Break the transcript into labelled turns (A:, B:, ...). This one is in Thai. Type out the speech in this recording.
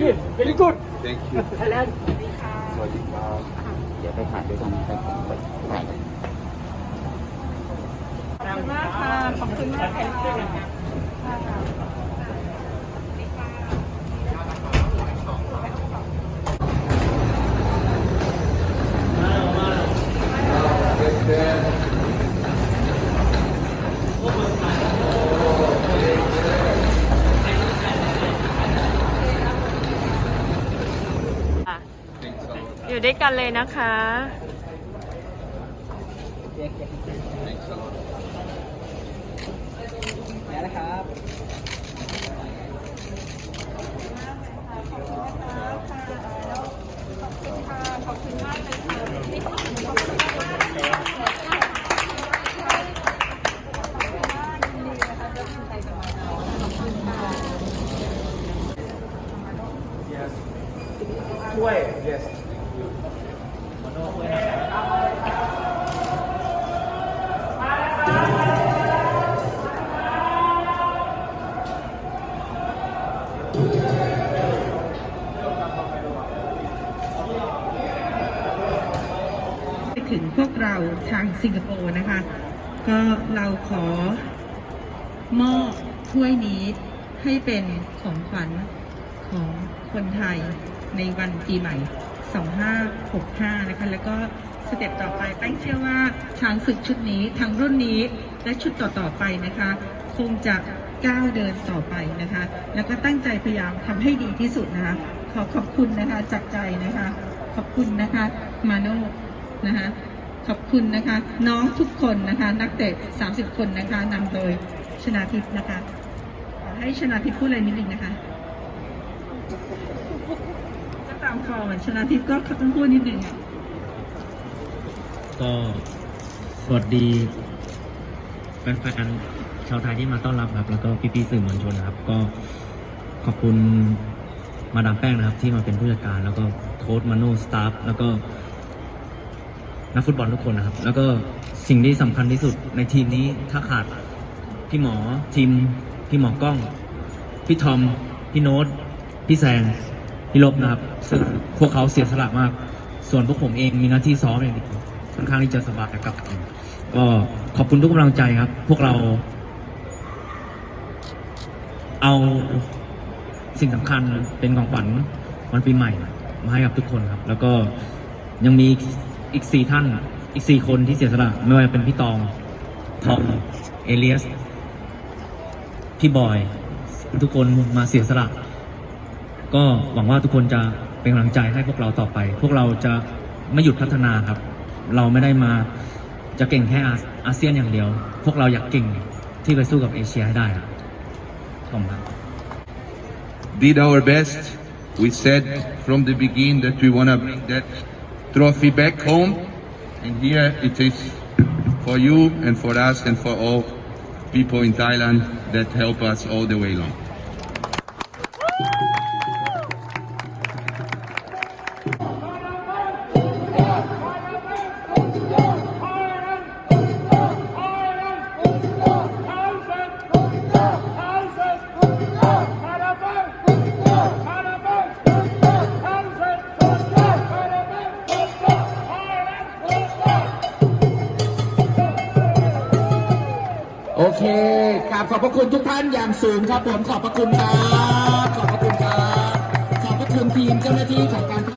A: good very good
B: Thank you.
A: Thailand
B: สวัสดีครับ
C: เดี๋ยวไปถ่ายด้วยกันไปไปถ่ายกัน
D: ขอบคุณมากค่ะขอบคุณมากค่ะ อยู่ด้วยกันเลยนะคะ
B: Thanks a lot.
A: ช่วย yes
E: ไป ถึงพวกเราทางสิงคโปร์นะคะ ก็เราขอมอบถ้วยนี้ให้เป็นของขวัญ ของคนไทยในวันปีใหม่ 2565 นะคะ แล้วก็สเต็ปต่อไปแป้งเชื่อว่าช้างศึกชุดนี้ทั้งรุ่นนี้และชุดต่อๆไปนะคะ คงจะก้าวเดินต่อไปนะคะ แล้วก็ตั้งใจพยายามทำให้ดีที่สุดนะคะ ขอขอบคุณนะคะจากใจนะคะ ขอบคุณนะคะมาโนนะคะขอบคุณนะคะ น้องทุกคนนะคะ นักเตะ 30 คนนะคะนำโดยชนาทิพย์นะคะ ขอให้ชนาทิพย์พูดอะไรนิดนึงนะคะ ก็ตามฟอร์มอะชนาทิพย์ก็ต้องพูดนิดนึงอะ
F: ก็สวัสดีแฟนๆชาวไทยที่มาต้อนรับครับ แล้วก็พี่ๆสื่อมวลชนนะครับ ก็ขอบคุณมาดามแป้งนะครับ ที่มาเป็นผู้จัดการ แล้วก็โค้ชมาโน่สตาฟแล้วก็นักฟุตบอลทุกคนนะครับ แล้วก็สิ่งที่สำคัญที่สุดในทีมนี้ถ้าขาดพี่หมอทีม พี่หมอกล้อง พี่ทอม พี่โน้ต พี่แซงพี่ลบนะครับ ซึ่งพวกเขาเสียสละมาก ส่วนพวกผมเองมีหน้าที่ซ้อมอย่างเดียวค่อนข้างที่จะสบายกับก็ขอบคุณทุกกำลังใจครับ พวกเรา เอาสิ่งสำคัญเป็นของขวัญวันปีใหม่ มาให้กับทุกคนครับ แล้วก็ยังมีอีกสี่ท่าน อีกสี่คนที่เสียสละไม่ว่าจะเป็นพี่ตองทอมเอเลียส พี่บอย ทุกคนมาเสียสละ ก็หวังว่าทุกคนจะเป็นกำลังใจให้พวกเราต่อไป พวกเราจะไม่หยุดพัฒนาครับ เราไม่ได้มาจะเก่งแค่อาเซียนอย่างเดียว พวกเราอยากเก่งที่ไปสู้กับเอเชียให้ได้ครับขอบคุณ
B: Did our best. We said from the beginning that we want to bring that trophy back home. And here it is for you and for us and for all people in Thailand that help us all the way long.
C: เคครับขอบพระคุณทุกท่านอย่างสูงครับผมขอบพระคุณครับขอบพระคุณครับขอบพระคุณทีมเจ้าหน้าที่ของการ